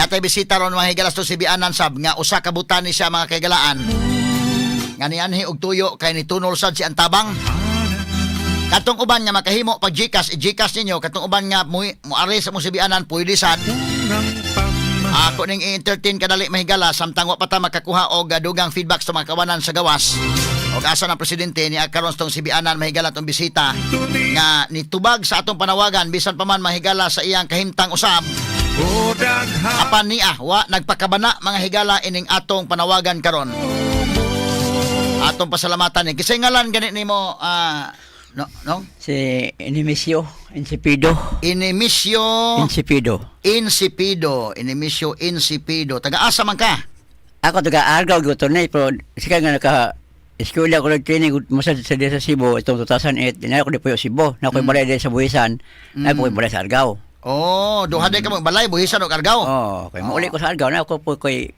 Natay bisita ron mga higalas to si Bianan sab nga usa ka butan ni siya mga kagalaan. Nga ni anhi og tuyo kay ni tunol sad si Antabang. Katong uban nga makahimo pag Gcash, i-Gcash ninyo katong uban nga mo muari sa mo si pwede sad. Ako ning i-entertain kadali mahigala samtang wa pa ta makakuha og dugang feedback sa mga kawanan sa gawas. Og asa ng presidente ni karon tong si Bianan mahigala tong bisita nga nitubag sa atong panawagan bisan pa man mahigala sa iyang kahimtang usab. Apan niya wa nagpakabana mga higala ining atong panawagan karon. Atong pasalamatan ni. Kisay ngalan gani nimo ah no no? Si Inimisio, Insipido. Inimisyo. Insipido. Insipido, Inimisyo Insipido. Taga-asa man ka? Ako taga Argao gusto na pero sika nga naka Eskwela ko lang training masa sa sa Cebu itong 2008 na ako di po Cebu. Na ako din sa Buhisan na ako balay sa Argao Oh, duha day ka mo balay buhisan og Argao. oh kay mauli ko sa Argao na ako po kay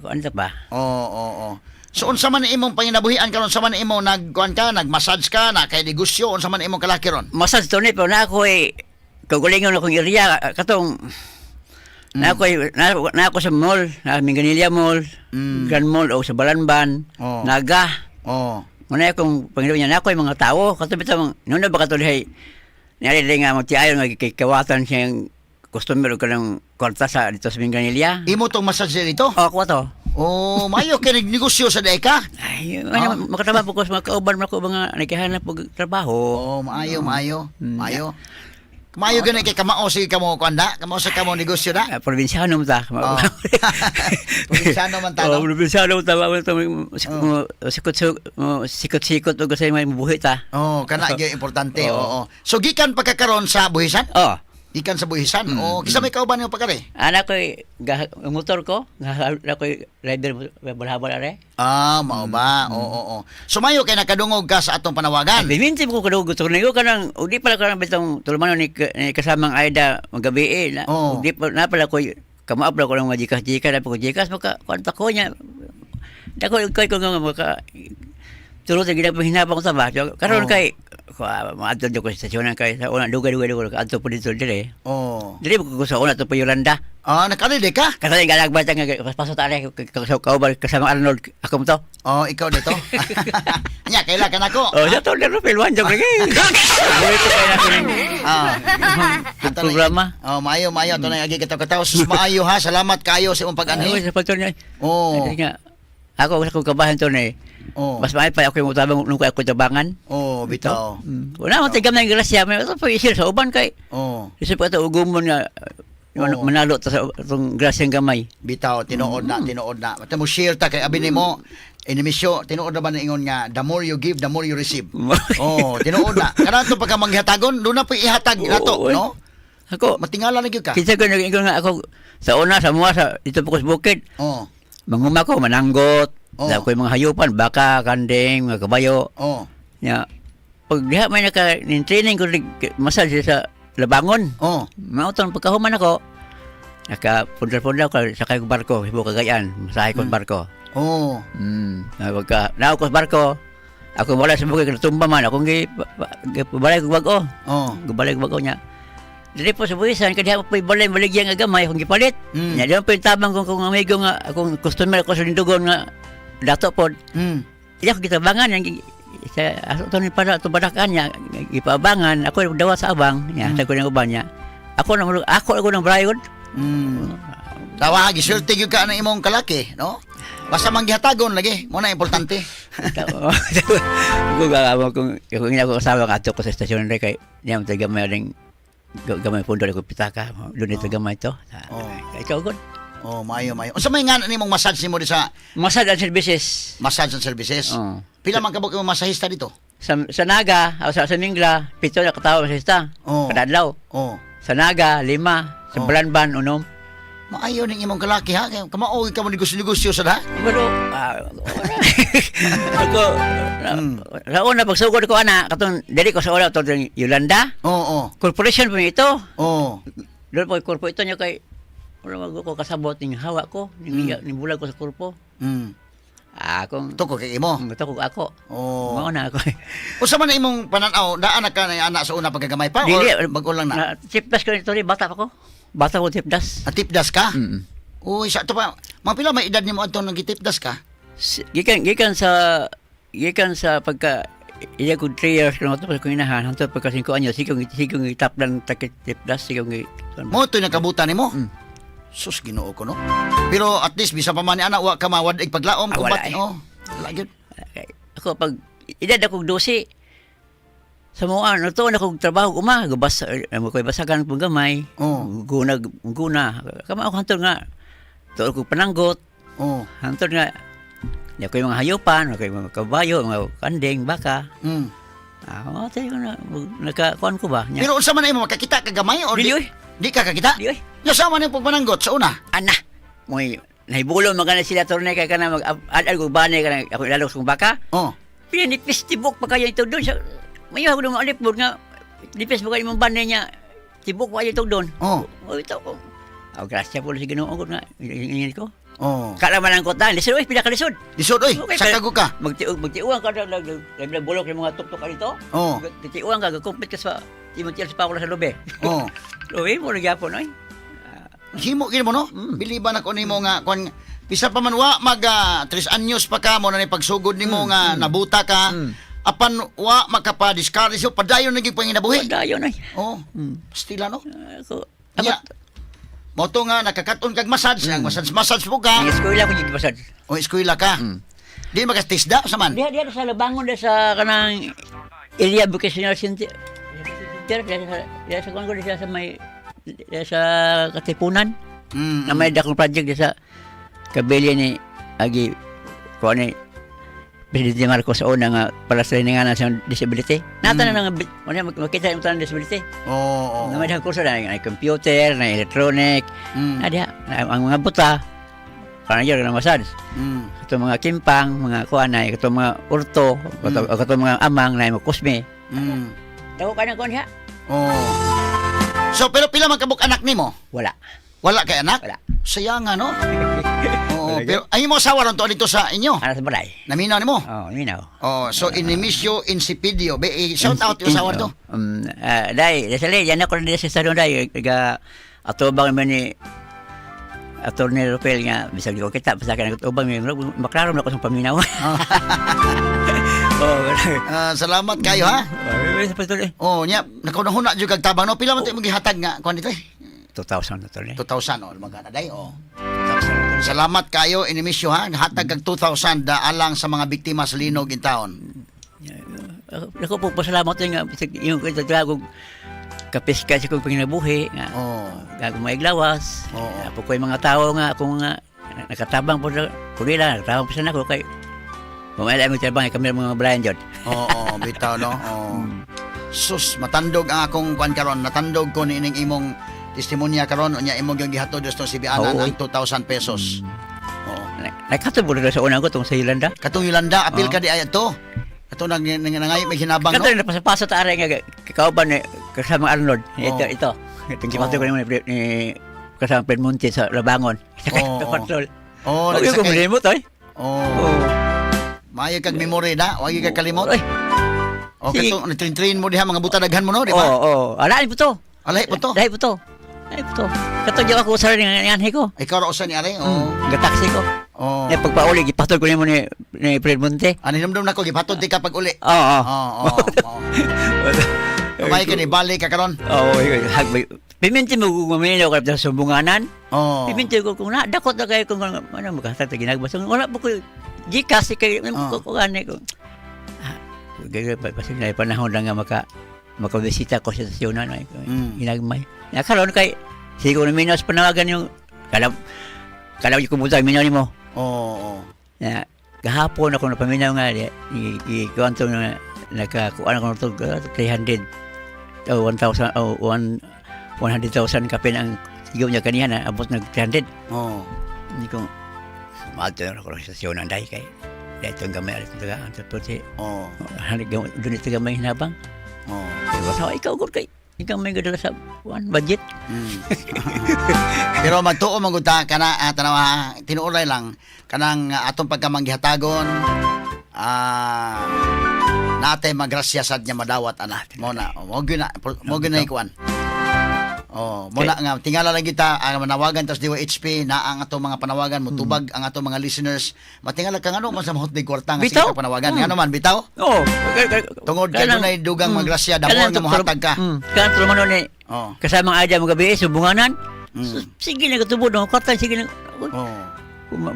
ano ba Oo, oo, oo. So unsa man imong panginabuhian karon sa man imong nagkuan ka, nagmassage ka, na kay negosyo unsa man imong kalaki ron? Masad to ni pero na ako eh kagulingon akong area katong na ako eh, na, na ako sa mall na Minganilla Mall Mm. Grand Mall o sa Balanban Oh. Naga Oh. Muna akong Panginoon niya, na ako yung mga tao, katulad ito, nung na ba katulad ay, nari nga magtiayon nga kikawatan siyang customer ka ng kwarta sa dito sa Minganilla. Imo tong massage dito? Oh, ako to. Oh, mayo kay negosyo sa day ka. Ay, Oh. ano, makatrabaho po ko sa mga kauban mo ko mga nagkahanap po trabaho. Oh, maayo, maayo. Mm. Maayo. Maayo gani kay kamao sige kamo kuanda, kamao sa kamo negosyo na. Ah, probinsyano mo ta. Oh. Probinsyano man ta? Oh, probinsyano mo ta. Mo sikot sikot sikot o kasi may mabuhi ta. Oh, kana gyud importante. Oo. Oo. So gikan pagkakaron sa buhisan? Oh, Gikan sa buhisan. Mm, Oh, kisa may kauban niyo pagkari? anak ko motor ko, anak ko rider balhabal are. Ah, mao ba? Oo, oo, oo. Sumayo kay nakadungog ka sa atong panawagan. Biminti ko kadug gusto na ko kanang udi pala kanang bitong tulmanon ni, ni kasamang Aida magabi eh. Na, Oo. Udi pa na pala ko kamaap ko ng mga jikas jikas na ko jikas maka kwanta ko niya. Dako kay ko nga maka tulot ang ginapang hinabang sa ba. Oo. Karon kay ko maadto ko sa stasyon kay sa una dugay dugay dugay adto po dito dire. Oh. Dili ko sa una to pa Yolanda. Ah, nakalide ka? Kasi galag ba tang pasok ta ale sa kauban kasama Arnold ako mo to. Oh, ikaw dito. Nya, kaila ka nako. Oh, sa to laro pilwan jog lagi. Ko kay na Ah. Ato na- programa. Oh, maayo, maayo. Ito na agi kita kataw. Sus, maayo ha. Salamat kayo sa imong pag-anhi. sa pato niya? Oh. Nga, ako sa kong kabahan to eh. Oh. Mas mahal pa ako yung utabang nung ako tabangan. Oh, bitaw. Mm. Wala mo tigam na yung grasya. May ito pa isir sa uban kay. Oh, Isip pa ito ugumon nga. Oo. Manalo ta sa itong grasyang gamay. bitaw. Tinuod na, tinuod na. Mata mo share ta kay abi nimo. Inimisyo, tinuod na ba na ingon nga, the more you give, the more you receive. Oh, tinuod na. Kana to pagka manghatagon, doon na po ihatag nato, Oo, no? Ako, Matingala na gyud ka. kinsa ko nag nga ako sa una sa mga sa dito po ko sa bukid. Oh, Manguma ko, mananggot. Oh. Ako yung mga hayupan, baka, kanding, mga kabayo. oh, Nya, pag diha may naka training ko massage sa labangon. oh. Mautang pagkahuman ako, naka pundar-pundar ko sa kay barko, ibo kagayan, masahe ko Mm. barko. Oh, Mm. Na pagka nao ko sa barko, ako wala sa bukid tumba man ako gi balay ko bago. oh. Gibalay ko bago niya. Dili po sa buhisan kadi ako pa balay baligyan nga gamay akong gipalit. Mm. Nya yung tabang kong kung amigo nga akong customer ko sa lindugon nga dato pod. Mm. Iya ko gitabangan yang gi- sa aso to ni para to badakan niya gipabangan ako dawa sa abang niya Mm. sa ko ng uban niya. Ako nang ako ako nang brayod. Mm. Tawa, gisulti gyud ka ng imong kalaki, no? Basta manggihatagon lagi, mo na importante. Ko ga mo kung kung ina ko ato ko sa estasyon rin kay niya mo taga may ring gamay pundo ko pitaka doon ito gamay to. Oh. Ikaw gud. Oh, mayo mayo. Unsa may ngana nimong massage nimo di sa Masad ang services. massage and services? Oh. Pila man kabog imong masahista dito? Sa, sa Naga, o sa, sa Mingla, pito na katawa sa ista. Oh. Kada adlaw. Oh. Sa Naga, lima. Sa Oh. Balanban, unom. Maayo ning imong kalaki ha. Kaya Kamao ka mo negosyo-negosyo sa da. Pero, ah, ako, Mm. sa una, pagsugod ko, ana, katong, dali ko sa una, ito, Yolanda, Oo, oh, corporation po ito. oh. Doon po, korpo ito niya kay, wala mag ko kasabot ng hawa ko, Mm. mm. bulag ko sa korpo. Mm. Ah, akong, Tuko kay imo. ito ko ako. Oh. Mao na ako. Unsa man imong pananaw, daan na ka na anak sa una pagkagamay pa Dili, or bago lang na? na chip das ko nito rin, bata pa ko. Bata ko chip das. Atipdas ka? Mm. Uy, sa to pa. Mga pila may edad nimo adto nang gitipdas ka? Gikan gikan sa gikan sa pagka iya ko 3 years kung ito ko inahan hantod pagka 5 anyo sigong sigong itaplan takit tipdas sigong Mo to nakabutan nimo. Mm. Sus Ginoo ko no. Pero at least bisa pa man ni ana wa ka mawad ig paglaom Ah, wala eh. oh. Wala. Ako pag edad akong 12 sa mga ano to na kong trabaho uma gabas mo koy basagan pong gamay Oh. guna guna kama ako hantod nga to ko pananggot Oh. hantod nga Di ako yung mga hayupan, ako yung mga kabayo, mga kanding, baka. Mm. Ah, oh, tayo na, nakakuan ko ba? Nya. Pero unsa man imo makakita ka gamay or di, Dili. Di ka kakita? Di, oy. Nya sama ni pagpananggot sa una. Ana, mo'y nahibulo magana sila torne kay kana mag ad ko bane kana ako ilalok kong baka. Oh. Pinipis tibok pa kaya ito doon sa mayo ako nung alipod nga nipis mo kayo mong bane niya. Tibok pa ito doon. Oh. Oh, ito ko. Oh, grasya po si Ginoo ko nga. Ingin ko. Oh. Kala man ang kota, lisod oy, pila ka lisod. Lisod oy, Okay, sa kago ka. Magtiuang magtiuang ka na nagbulok yung mga tuktok dito. Oh. Titiuang ka, gakumpit ka sa Timothy sa Paula sa lobe. Oh. Lobe mo nagyapon oy. Himo gid mo no? Mm. Biliban ako nimo nga kon bisa pa man wa mag ah, tres anyos pa ka mo na ni pagsugod nimo nga nabuta ka. Mm. Apan wa makapa-discourage yo padayon naging panginabuhi. Dayon oy. Oh. Mm. Stila no? Ako Nya. ako Mo to nga nakakaton kag massage, ang massage massage mo ka. ang eskwela ko gigibasad. O eskwela ka. Mm. Di makastisda sa man. Diha diha sa labangon sa kanang Elia Vocational Center. Diha diha sa diha sa kuan ko diha sa may sa Katipunan. Mm. Na may dakong project sa Kabilya ni Agi kuan ni Presidente Marcos una nga para sa nga sa disability. Nata na nga ano makita yung tanang disability. Oo. Na may kurso na na computer, na electronic, Mm. na diha na- ang mga buta. Parang yun na massage. Mm. Ito mga kimpang, mga kuan na, ito mga urto, ito, Mm. mga amang na mga kusme. Mm. Dako ka na kuan? Oh. So pero pila man kabuk anak nimo? Wala. Wala kay anak? Wala. Sayang nga, no? Oo, Talaga? pero ay mo asawa ron to dito sa inyo. Ana sa balay. Naminaw nimo. Oh, minaw. Oh, so inimisyo insipidio. Be, eh, shout out yung asawa to. Um, uh, dai, desali, yan ako na sa stadion dai, ga atubang man ni Attorney Rupel nga bisag ko kita basta ka nagtubang mi maklaro na ko sa paminaw. oh, Ah, salamat kayo ha. oh, sa patuloy. Oh, nya nakunahuna jud kag tabang no. Pila man tayo magihatag nga kuan dito eh. 2000 na to ni. 2,000 oh, magana day oh. Salamat kayo inimisyo ha. Hatag kag 2,000 da alang sa mga biktima sa linog in taon. Ako po pasalamat yun nga bisag yung ito ko kapis kasi kong panginabuhi nga Oh. gago may glawas. Oo. Apo ko yung mga tao nga ako nga nakatabang po sa kulila, nakatabang po sa nako kay Pumala mo tabang kami mga Brian Jod. Oo, oh, bitaw no. Oh. Sus, matandog ang akong kwan karon. Natandog ko ni ining imong testimonya karon unya imong yung gihatod sa Sibianan Oo, ang 2,000 pesos. Oo. Nakatubol na sa una ko tong sa Yolanda. Katong Yolanda, apil ka di ay to. Kato nang nangayip may hinabang no. Kato na pasapasa ta aray nga kakauban ni kasama Arnold. Ito ito. Itong kipato Oo. ko ni, ni kasama Fred Monte sa Labangon. Sa oo. patrol. Oh, Oh, yung nagsakay. kumulimot ay. Oh. Oh. Maayo kag memory na, wagi kag kalimot. Ay. O Sige. kato train mo diha mga butadaghan mo no, di Oo, ba? oo. Alain po to. Alay po to. Dahil po to. Dahil po to. Kato di ako sa rin ng anhe ko. Ikaw ra usa ni are. Oh. Oh. Gataksi ko. Oh. Eh, pagpauli, gipatol ko nimo ni, ni Fred Monte. Ani namdam nako gipatod di ka pag uli. Oo, oo. Oo, oo. oo. Kamay ka ni balik ka karon. Oo, hagbay. Piminti mo kung maminaw ka sa sumbunganan. Oo. Piminti ko kung na, dakot na kayo kung ano, magkasat na ginagbas. Wala po ko, gikas, kayo, ano Oo. ko. Ah, kasi na panahon lang nga maka, makabisita ko sa stasyonan. Ay, Mm. Ginagmay. Nakaroon kay, siguro na sa panawagan yung, kalam, kalam yung kumuta, minaw ni mo. Oo. oo. na gahapon ako napaminaw nga i i, i kwanto na nakakuan ako nito 300 o 1,000 o 1 100,000 kapin ang sigaw niya kaniya na abot nag 300 Oo. hindi ko maato na ako sa stasyon ng dahi kay. Dahil itong gamay alit taga ang tututi Oo. doon ito gamay hinabang. Oo. diba sa ikaw good kay. Ikaw may gadala sa one budget. Mm. Pero magtuo man gud ta kana uh, tanaw ha, tinuoray lang. Kanang ah, atong pagkamanggihatagon ah natay magrasya sad nya madawat ana. Mo na mo gyud na mo gyud na ikuan Oh, muna nga tingala lang kita ang manawagan tas diwa HP na ang ato mga panawagan mutubag ang ato mga listeners. Matingala kang ano man sa mahot ni kwarta nga ka panawagan. Hmm. Nga naman bitaw. Oo. Tungod kay dunay dugang magrasya, damo nga mohatag ka. Mm. Kanang tulungan ni Oh. kasama nga mo gabi subunganan. Mm. So, sige na katubod no kwarta sige na. Oh.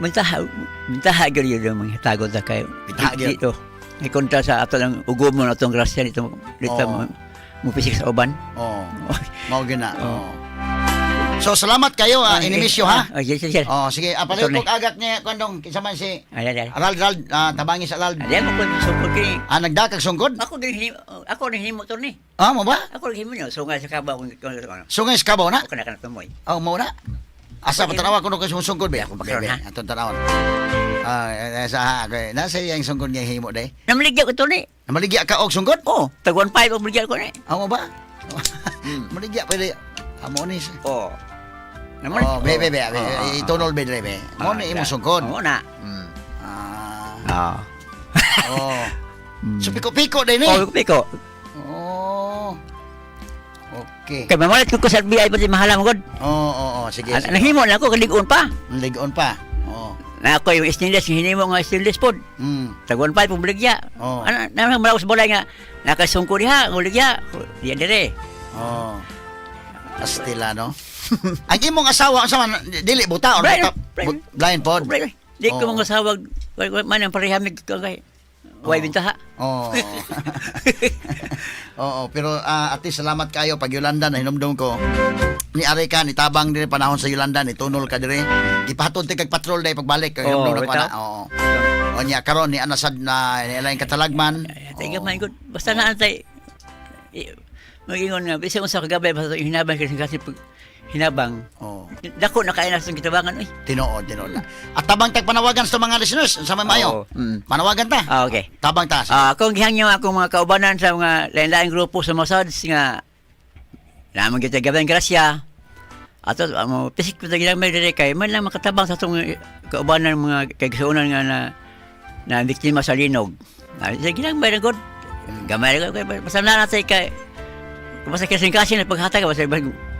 Mintaha mintaha gyud yun yung mga tagod sa kayo. Mintaha gyud. Dito. May kontra sa ato lang ugom mo na itong grasya dito dito mo mo pisik sa uban. Oh. Mao gina. Oh. So salamat kayo ah, inimisyo ha. Oh, yes, yes, yes. Oh, sige, apa Sorry. kog agak niya kondong kinsa man si Ay, ay, ay. Aral Aral ah, tabangi sa Aral. Ay, mo ko sungkod kini. Ah, nagdakag sungkod? Ako din hinimo, ako din hinimo to ni. Ah, mo ba? Ako din hinimo nyo. So nga sa kabaw kung kung. Sungay na? Ako na kana tumoy. Oh, mo na. Asa pa tanawa kuno kay sungkod ba? Ako Bakron, ha? Atong tanawon. Ah, eh, sa ako. Nasa yang sungkod niya himo day. Namaligya ko to ni. Namaligya ka og sungkod? Oh, tag 1.5 ang maligya ko ni. Ah, mo ba? Maligya pwede. Amo ni. Oh. Oh, be be be. Itunol be be. Mo ni imo sungkod. Oo na. Mm. Ah. Ah. Oh. So piko-piko din eh. Oh, piko. Oh. Okay. Kay mamalit ko ko sa FBI pati mahala mo gud. Oo, oo, oo. Sige, An- sige. Nahimo na ako kaligon pa. Ligon pa. Oo. Na ako yung stainless hinimo nga stainless pod. Mm. Tag 1.5 ang maligya. Oh. Ano na malawas balay nga nakasungko diha, maligya. Diya dire. Oo. Astila, no? Ang imong asawa, sa man, dili buta, or Blind, blind. Blind pod? Di ko Oh. mga sawag man ang parehamig ko Oh. bintaha. Oo. Oo, pero ah, at least salamat kayo pag Yolanda na hinumdum ko. Ni Ari ka, ni Tabang din panahon sa Yolanda, ni Tunol ka dire. Gipahatod ti kag patrol day pagbalik kay Oo, hinumdum ko na. Oo. O niya karon ni Anasad na nilain katalagman. Tiga man gud. Basta na antay. Mag-ingon nga, bisag unsa ka gabay basta yung hinabang kasi kasi pag hinabang. Oo. Dako na kaya na sa kitabangan oy. Tinuod, tinuod na. At tabang tag panawagan sa mga listeners, sa may mayo. Oo. Mm. Manawagan ta. Ah, okay. Tabang ta. Ah, akong gihangyo akong mga kaubanan sa mga lain-lain grupo sa Mossad nga naman kita gabay grasya. Ato amo pisik pa gyud may dire kay man lang makatabang sa tong kaubanan mga kagsuonan nga na na biktima sa linog. Na sa ginang bay god. Gamay ko basta na natay kay basta kasing kasi na paghatag basta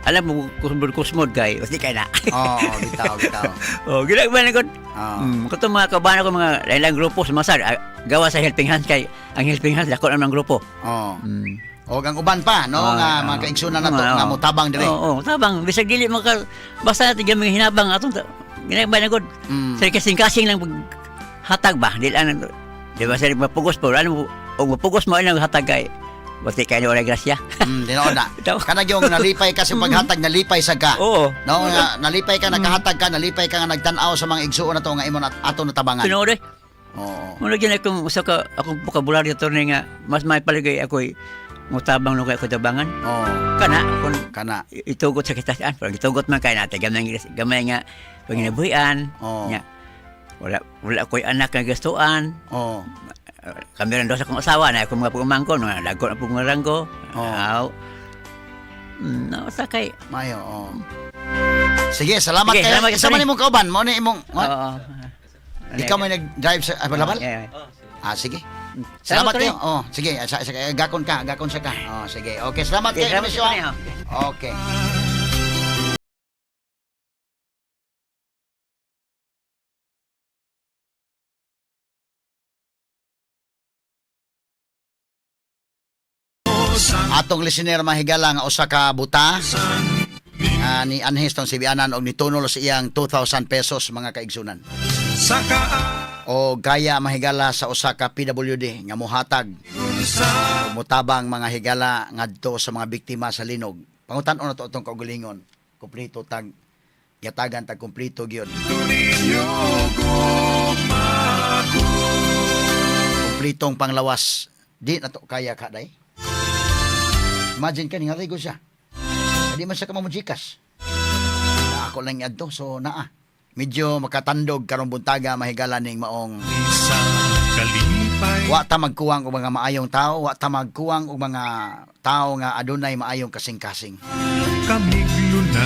alam mo kusmod kusmod kay basta kay na. Oo, bitaw, bitaw. oh, ginang bay god. Oo. Mm, kato mga kaubanan ko mga lain-lain grupo sa Mossad ah, gawa sa helping hand kay ang helping hand dako naman ang grupo. Oo. Mm. O ang uban pa, no? Ah, nga ah. mga kaigsunan na to, Ah, nga mo tabang dire. Oo, oh, tabang. Bisag dili maka basta natin gamay hinabang atong ginabay na gud. Mm. Sa kasing-kasing lang hatag ba? Dili ano di ba sa mapugos po ano mo og mapugos mo ano hatag kay Bati kay wala grasya. Mm, dinoon na. Ito. Kana yung nalipay ka sa paghatag, nalipay sa ka. Oo. No, nga, nalipay ka, nakahatag ka, nalipay ka nga nagtanaw sa mga igsuon na to nga imo na ato natabangan. Tinuod eh. Oo. Muna gina akong usa ka akong vocabulary to nga mas may paligay ako mutabang kay ko tabangan. Oo. Kana kung Kana. itugot sa kitasaan, pag itugot man kay natin gamay gamay nga panginabuhian. Oo. Nya. Wala wala ko'y anak nga gastuan. Oo. Kami rin daw sa kong asawa na akong mga pagumangko, mga lago na pumarangko. Oo. Aw. Mm, no, sa kay. Mayo, oo. Sige, salamat Sige, kayo. salamat, Isa man imong kauban, mo ni imong Oo. Ikaw may nag-drive sa ah, balabal? Yeah. Ah, sige. Salamat, Salamat kayo. Oh, sige, sa, sa, gakon ka, gakon sa ka. Oh, sige. Okay, salamat Okay, kayo. salamat oh. Okay. Atong listener mahigala nga usa ka buta ah, ni Anhes tong sibianan og nitunol sa iyang 2,000 pesos mga kaigsunan. O gaya mahigala sa usa ka PWD nga mohatag mutabang mga higala ngadto sa mga biktima sa linog. Pangutan-on na to itong kaugalingon. Kompleto tag yatagan tag kompleto gyud. Kompletong panglawas. Di na to kaya ka day. Imagine ka ni ko siya. Hindi man siya kamamujikas. Na ako lang yadto so naa. Medyo makatandog karong buntaga mahigala ning maong wa ta magkuwang og mga maayong tao, wa ta magkuwang og mga tao nga adunay maayong kasing-kasing. kami